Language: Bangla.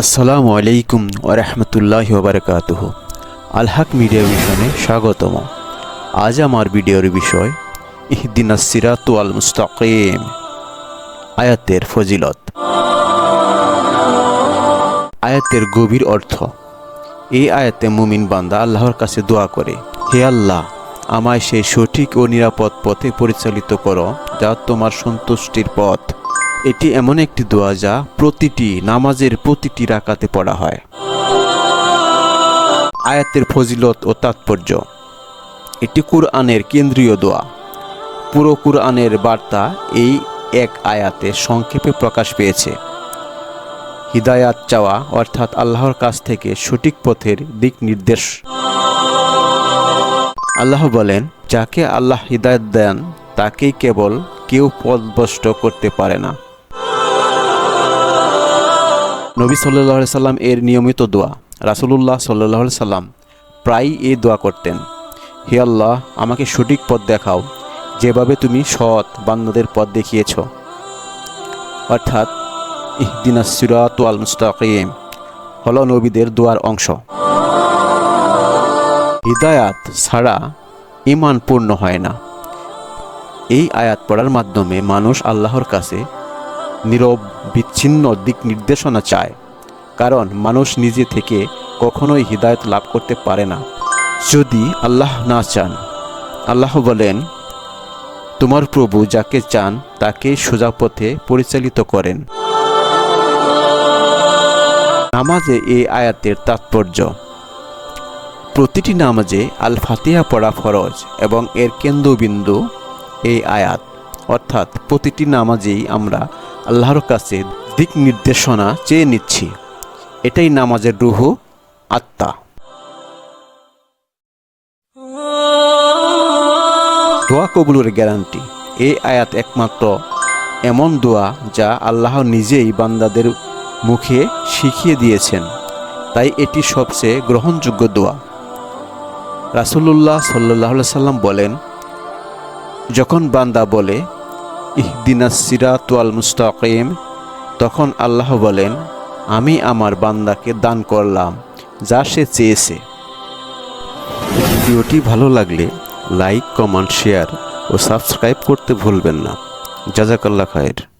আসসালামু আলাইকুম ওরহমতুল্লাহ ওবরকাতুহ আলহাক মিডিয়া মিশনে স্বাগতম। আজ আমার ভিডিওর বিষয় ইহদিনা সিরাতু আল মুস্তাকিম, আয়াতের ফজিলত। আয়াতের গভীর অর্থ, এই আয়াতে মুমিন বান্দা আল্লাহর কাছে দোয়া করে, হে আল্লাহ, আমায় সেই সঠিক ও নিরাপদ পথে পরিচালিত করো, যা তোমার সন্তুষ্টির পথ। এটি এমন একটি দোয়া যা প্রতিটি নামাজের প্রতিটি রাকাতে পড়া হয়। আয়াতের ফজিলত ও তাৎপর্য। এটি কুরআনের কেন্দ্রীয় দোয়া। পুরো কুরআনের বার্তা এই এক আয়াতে সংক্ষেপে প্রকাশ পেয়েছে। হিদায়াত চাওয়া অর্থাৎ আল্লাহর কাছ থেকে সঠিক পথের দিক নির্দেশ। আল্লাহ বলেন, যাকে আল্লাহ হিদায়ত দেন, তাকেই কেবল কেউ পথভ্রষ্ট করতে পারে না। নবী সাল্লাহ সাল্লাম এর নিয়মিত দোয়া। রাসুলুল্লাহ সাল্লাহ সাল্লাম প্রায়ই এই দোয়া করতেন, হে আল্লাহ, আমাকে সঠিক পথ দেখাও, যেভাবে তুমি সৎ বান্দাদের পথ দেখিয়েছ। অর্থাৎ ইহদিনা সিরাত আল মুস্তাকিম হল নবীদের দোয়ার অংশ। হৃদায়াত ছাড়া ইমান পূর্ণ হয় না। এই আয়াত পড়ার মাধ্যমে মানুষ আল্লাহর কাছে নীরব, বিচ্ছিন্ন দিক নির্দেশনা চায়, কারণ মানুষ নিজে থেকে কখনোই হৃদায়ত লাভ করতে পারে না। যদি আল্লাহ না চান, আল্লাহ বলেন, তোমার প্রভু যাকে চান তাকে সোজা পথে পরিচালিত করেন। নামাজে এই আয়াতের তাৎপর্য। প্রতিটি নামাজে আল ফাতিহা পড়া ফরজ এবং এর কেন্দ্রবিন্দু এই আয়াত, অর্থাৎ প্রতিটি নামাজেই আমরা আল্লাহর কাছে দিক নির্দেশনা চেয়ে নিচ্ছি। এটাই নামাজের রুহ, আত্মা। দোয়া কবুলের গ্যারান্টি। এই আয়াত একমাত্র এমন দোয়া যা আল্লাহ নিজেই বান্দাদের মুখে শিখিয়ে দিয়েছেন। তাই এটি সবচেয়ে গ্রহণযোগ্য দোয়া। রাসুলুল্লাহ সাল্লাহ সাল্লাম বলেন, যখন বান্দা বলে ইহদিনা সিরাতুয়াল মুস্তাকিম। তখন আল্লাহ বলেন, আমি আমার বান্দাকে দান করলাম, যা সে চেয়েছে। ভিডিওটি ভালো লাগলে লাইক, কমেন্ট, শেয়ার ও সাবস্ক্রাইব করতে ভুলবেন না। জাজাকাল্লা খায়ের।